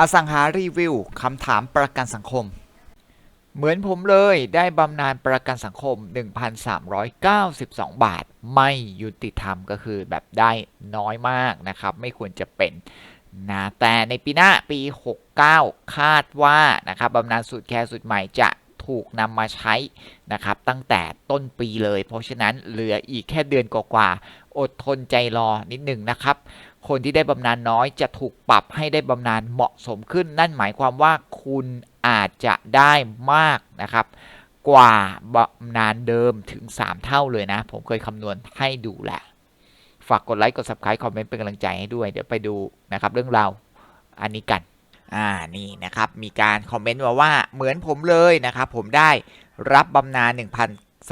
อสังหารีวิวคำถามประกันสังคม เหมือนผมเลยได้บำนาญประกันสังคม 1,392 บาท ไม่ยุติธรรมก็คือแบบได้น้อยมากนะครับ ไม่ควรจะเป็นนะแต่ในปีหน้าปี 69 คาดว่านะครับบำนาญสุดแคร์สุดใหม่จะถูกนำมาใช้นะครับตั้งแต่ต้นปีเลย เพราะฉะนั้นเหลืออีกแค่เดือนกว่าๆอดทนใจรอนิดหนึ่งนะครับ คนที่ได้บำนาญน้อยจะถูกปรับให้ได้บำนาญเหมาะสมขึ้น นั่นหมายความว่าคุณอาจจะได้มากนะครับ กว่าบำนาญเดิมถึง 3 เท่าเลยนะ ผมเคยคำนวณให้ดูแหละ ฝากกดไลค์กด subscribe คอมเมนต์เป็นกำลังใจให้ด้วย เดี๋ยวไปดูนะครับเรื่องราวอันนี้กันอ่านี่นะครับ มีการคอมเมนต์มาว่าเหมือนผมเลยนะครับ ผมได้รับบำนาญ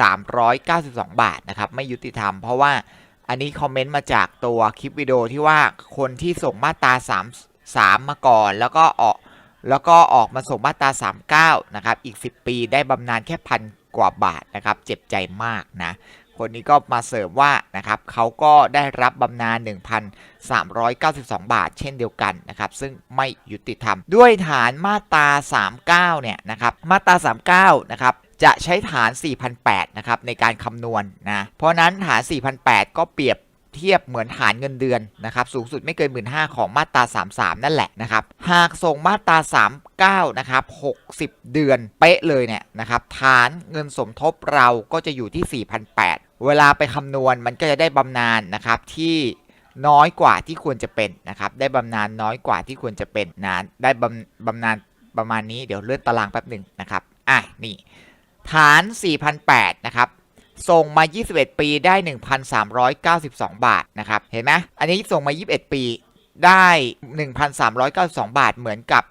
1,392 บาทนะครับ ไม่ยุติธรรมเพราะว่า อันนี้คอมเมนต์มาจากตัวคลิปวิดีโอที่ว่าคนที่ส่งมาตรา3 3มาก่อน แล้วก็ออกแล้วก็ออกมาส่งมาตรา 39 นะครับ อีก 10 ปีได้บำนาญแค่พันกว่าบาทนะครับ เจ็บใจมากนะ คนนี้ก็มาเสริมว่านะครับเขาก็ได้รับบำนาญ 1,392 บาท เช่นเดียวกันนะครับ ซึ่งไม่ยุติธรรม ด้วยฐานมาตรา 39 เนี่ยนะครับ มาตรา 39 นะครับ จะใช้ฐาน4,008นะครับในการคำนวณนะเพราะนั้นฐาน4,008ก็เปรียบเทียบเหมือนฐานเงินเดือนนะครับสูงสุดไม่เกิน 15,000ของมาตรา 33 นั่นแหละนะครับหากส่งมาตรา 39 นะครับ 60 เดือนเป๊ะเลยเนี่ยนะครับฐานเงินสมทบเราก็จะอยู่ที่4,008เวลาไปคำนวณมันก็จะได้บำนาญนะครับที่น้อยกว่าที่ควรจะเป็นนะครับได้บำนาญน้อยกว่าที่ควรจะเป็นนะได้บำบำนาญประมาณนี้เดี๋ยวเลื่อนตารางแป๊บหนึ่งนะครับอะนี่ ฐาน4,008นะครับส่งมา 21 ปีได้ 1,392 บาทนะครับ เห็นไหมอันนี้ส่งมา 21 ปีได้ 1,392 บาทเหมือนกับ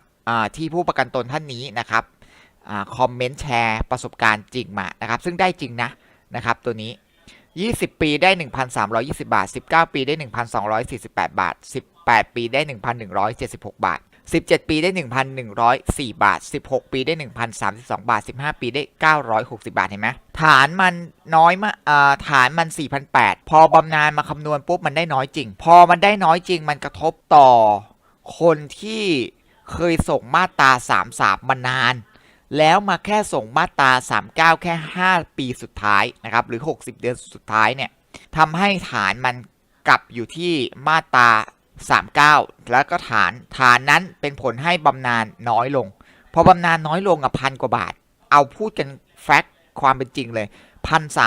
ที่ผู้ประกันตนท่านนี้นะครับอคอมเมนต์แชร์ประสบการณ์จริงมานะครับ ซึ่งได้จริงนะนะครับ ตัวนี้ 20 ปีได้ 1,320 บาท 19 ปีได้ 1,248 บาท 18 ปีได้ 1,176 บาท 17 ปีได้ 1,104 บาท 16 ปีได้ 1,032 บาท 15 ปีได้ 960 บาท เห็นไหมฐานมันน้อยมากอ่าฐานมัน4,008พอบำนาญมาคำนวณปุ๊บ มันได้น้อยจริง พอมันได้น้อยจริงมันกระทบต่อคนที่เคยส่งมาตรา33มานาน แล้วมาแค่ส่งมาตรา39 แค่ 5 ปีสุดท้ายนะครับ หรือ 60 เดือนสุดท้ายเนี่ยทำให้ฐานมันกลับอยู่ที่มาตรา 39 แล้วก็ฐานฐานนั้นเป็นผลให้บำนาญน้อยลง พอบำนาญน้อยลงอะพันกว่าบาท เอาพูดกันแฟกต์ความเป็นจริงเลย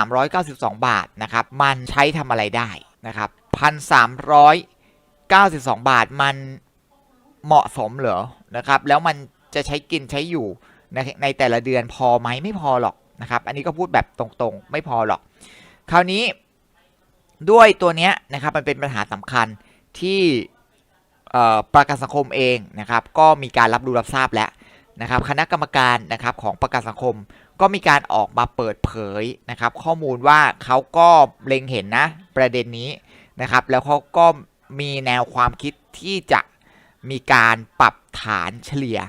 1,392 บาทนะครับมันใช้ทำอะไรได้นะครับ 1,392 บาทมันเหมาะสมเหรอนะครับแล้วมันจะใช้กินใช้อยู่ในในแต่ละเดือนพอไหมไม่พอหรอกนะครับ อันนี้ก็พูดแบบตรงๆ ไม่พอหรอก คราวนี้ด้วยตัวเนี้ยนะครับมันเป็นปัญหาสำคัญ ที่ประกันสังคมเองนะครับ ก็มีการรับรู้รับทราบแล้วนะครับ คณะกรรมการนะครับของประกันสังคมก็มีการออกมาเปิดเผยนะครับ ข้อมูลว่าเขาก็เล็งเห็นนะประเด็นนี้นะครับ แล้วเขาก็มีแนวความคิดที่จะมีการปรับฐานเฉลี่ย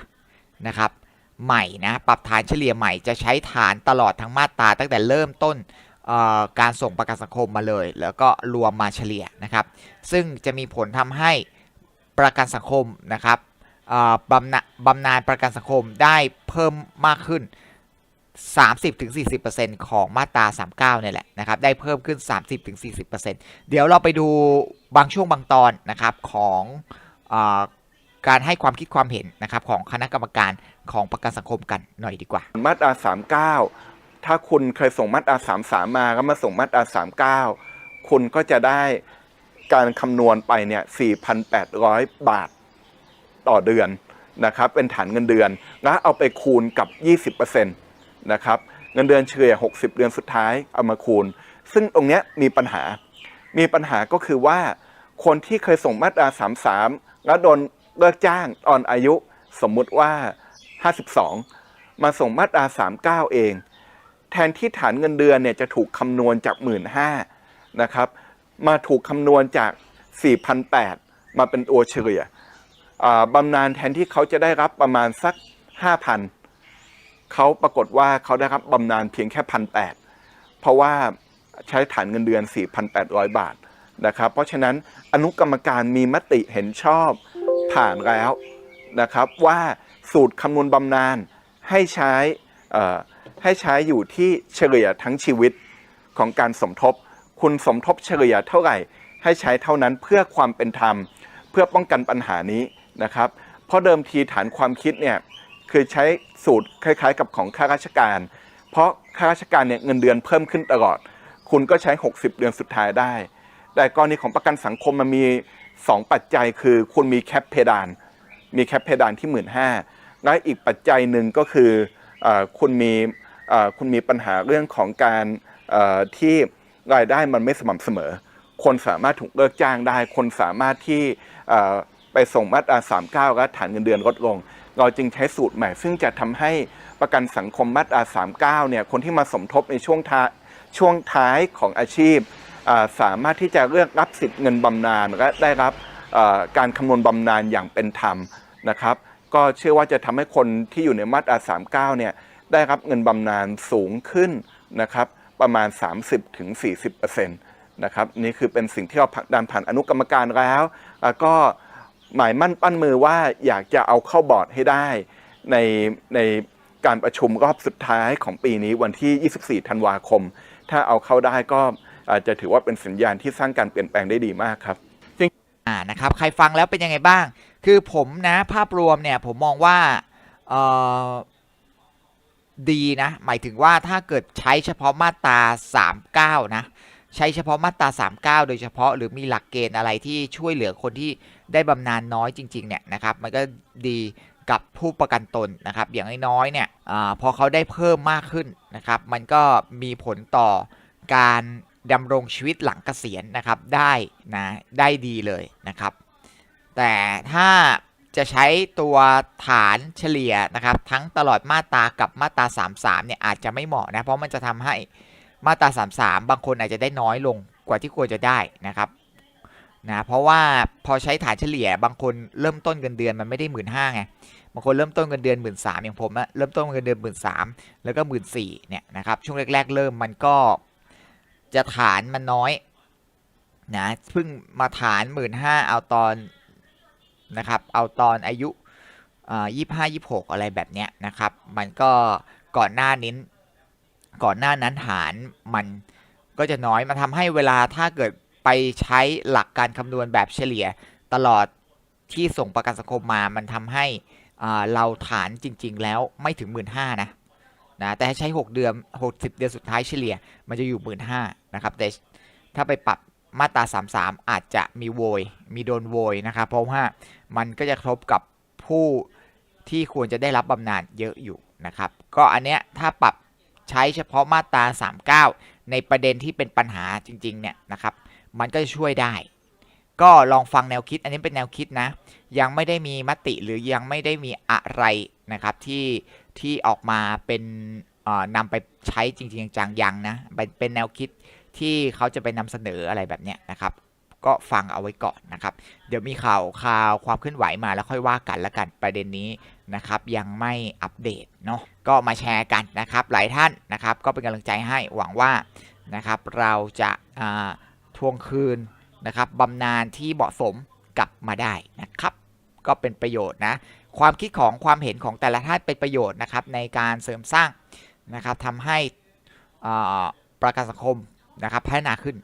นะครับ ใหม่นะปรับฐานเฉลี่ยใหม่จะใช้ฐานตลอดทั้งมาตราตั้งแต่เริ่มต้น การส่งประกันสังคมมาเลย แล้วก็รวมมาเฉลี่ยนะครับ ซึ่งจะมีผลทำให้ประกันสังคมนะครับบำนาบำนาญประกันสังคมได้เพิ่มมากขึ้น 30-40%ของมาตรา 39เนี่ยแหละนะครับได้เพิ่มขึ้น 30-40%เดี๋ยวเราไปดูบางช่วงบางตอนนะครับของอการให้ความคิดความเห็นนะครับของคณะกรรมการของประกันสังคมกันหน่อยดีกว่า มาตรา 39 ถ้าคุณเคยส่งมาตรา33มสามมาก็มาส่งมาตรา39คุณก็จะได้การคำนวณไปเนี่ย4,800 บาทต่อเดือนนะครับ เป็นฐานเงินเดือน แล้วเอาไปคูณกับ 20%นะครับ เงินเดือนเฉลี่ย 60 เดือนสุดท้ายเอามาคูณ ซึ่งตรงเนี้ยมีปัญหา มีปัญหาก็คือว่า คนที่เคยส่งมาตรา 33 แล้วโดนเลิกจ้างตอนอายุสมมุติว่า 52 มาส่งมาตรา 39 เอง แทนที่ฐานเงินเดือนเนี่ยจะถูกคำนวณจาก 1 5ื่นนะครับมาถูกคำนวณจาก 4,800 มาเป็นตัวเฉลี่ยบำนาญแทนที่เขาจะได้รับประมาณสัก 5,000เขาปรากฏว่าเขาได้รับบำนาญเพียงแค่1,800เพราะว่าใช้ฐานเงินเดือน 4,800 บาทนะครับ เพราะฉะนั้นอนุกรรมการมีมติเห็นชอบผ่านแล้วนะครับว่าสูตรคำนวณบำนาญให้ใช้ ให้ใช้อยู่ที่เฉลี่ยทั้งชีวิตของการสมทบ คุณสมทบเฉลี่ยเท่าไหร่ ให้ใช้เท่านั้นเพื่อความเป็นธรรม เพื่อป้องกันปัญหานี้นะครับ เพราะเดิมทีฐานความคิดเนี่ยคือใช้สูตรคล้ายๆ กับของข้าราชการ เพราะข้าราชการเนี่ยเงินเดือนเพิ่มขึ้นตลอด คุณก็ใช้ 60 เดือนสุดท้ายได้ แต่กรณีของประกันสังคมมันมี 2 ปัจจัยคือคุณมีแคปเพดาน มีแคปเพดานที่ 1 5ื่นและอีกปัจจัยหนึ่งก็คืออคุณมี คุณมีปัญหาเรื่องของการที่รายได้มันไม่สม่ำเสมอ คนสามารถถูกเลิกจ้างได้ คนสามารถที่ไปส่งมาตรา 39 และฐานเงินเดือนลดลง เราจึงใช้สูตรใหม่ ซึ่งจะทำให้ประกันสังคมมาตรา 39 เนี่ย คนที่มาสมทบในช่วงท้ายช่วงท้ายของอาชีพ สามารถที่จะเลือกรับสิทธิ์เงินบำนาญและได้รับการคำนวณบำนาญอย่างเป็นธรรมนะครับ ก็เชื่อว่าจะทำให้คนที่อยู่ในมาตรา 39 เนี่ย ได้รับเงินบำนาญสูงขึ้นนะครับประมาณ 30-40%นะครับนี่คือเป็นสิ่งที่เราผลักดันผ่านอนุกรรมการแล้วแล้วก็หมายมั่นปั้นมือว่าอยากจะเอาเข้าบอร์ดให้ได้ ในในการประชุมรอบสุดท้ายของปีนี้วันที่ 24 ธันวาคม ถ้าเอาเข้าได้ก็อาจจะถือว่าเป็นสัญญาณที่สร้างการเปลี่ยนแปลงได้ดีมากครับอ่านะครับใครฟังแล้วเป็นยังไงบ้าง คือผมนะภาพรวมเนี่ยผมมองว่าเอ่อ ดีนะ หมายถึงว่าถ้าเกิดใช้เฉพาะมาตรา39 นะ ใช้เฉพาะมาตรา 39 โดยเฉพาะหรือมีหลักเกณฑ์อะไรที่ช่วยเหลือคนที่ได้บำนาญน้อยจริงๆเนี่ยนะครับ มันก็ดีกับผู้ประกันตนนะครับ อย่างน้อยๆเนี่ยอพอเขาได้เพิ่มมากขึ้นนะครับ มันก็มีผลต่อการดำรงชีวิตหลังเกษียณนะครับได้นะได้ดีเลยนะครับ แต่ถ้า จะใช้ตัวฐานเฉลี่ยนะครับ ทั้งตลอดมาตรากับมาตรา 33 เนี่ยอาจจะไม่เหมาะนะ เพราะมันจะทำให้มาตรา 33 บางคนอาจจะได้น้อยลงกว่าที่ควรจะได้นะครับนะเพราะว่าพอใช้ฐานเฉลี่ยบางคนเริ่มต้นเงินเดือนมันไม่ได้หมื่นห้าไงบางคนเริ่มต้นเงินเดือนหมื่นสามอย่างผมอะเริ่มต้นเงินเดือนหมื่นสามแล้วก็หมื่นสี่เนี่ยนะครับช่วงแรก ๆ เริ่มมันก็จะฐานมันน้อยนะเพิ่งมาฐานหมื่นห้าเอาตอน นะครับ เอาตอนอายุยี่ห้ายี่หกอะไรแบบเนี้ยนะครับ มันก็ก่อนหน้านี้ก่อนหน้านั้นฐานมันก็จะน้อยมาทำให้เวลาถ้าเกิดไปใช้หลักการคำนวณแบบเฉลี่ยตลอดที่ส่งประกันสังคมมา มันทำให้เราฐานจริง ๆ แล้วไม่ถึง 1 5ื่นนะนะแต่ใช้ 6 เดือน 60 เดือนสุดท้ายเฉลี่ย มันจะอยู่ 1 5ื่นนะครับแต่ถ้าไปปรับ มาตรา 33 อาจจะมีโวย มีโดนโวยนะครับเพราะว่ามันก็จะครบกับผู้ที่ควรจะได้รับบำนาญเยอะอยู่นะครับ ก็อันเนี้ยถ้าปรับใช้เฉพาะมาตรา 39 ในประเด็นที่เป็นปัญหาจริงๆเนี่ยนะครับ มันก็จะช่วยได้ ก็ลองฟังแนวคิด อันนี้เป็นแนวคิดนะ ยังไม่ได้มีมติหรือยังไม่ได้มีอะไรนะครับที่ที่ออกมาเป็นเออนำไปใช้จริงๆจังๆยังนะเป็นแนวคิด ที่เขาจะไปนำเสนออะไรแบบเนี้ยนะครับ ก็ฟังเอาไว้ก่อนนะครับ เดี๋ยวมีข่าวข่าวความเคลื่อนไหวมาแล้วค่อยว่ากันละกันประเด็นนี้นะครับ ยังไม่อัปเดตเนาะก็มาแชร์กันนะครับ หลายท่านนะครับ ก็เป็นกำลังใจให้หวังว่านะครับ เราจะอ่าทวงคืนนะครับบำนาญที่เหมาะสมกลับมาได้นะครับ ก็เป็นประโยชน์นะความคิดของความเห็นของแต่ละท่านเป็นประโยชน์นะครับในการเสริมสร้างนะครับทำให้อ่าประกันสังคม นะครับพัฒนาขึ้น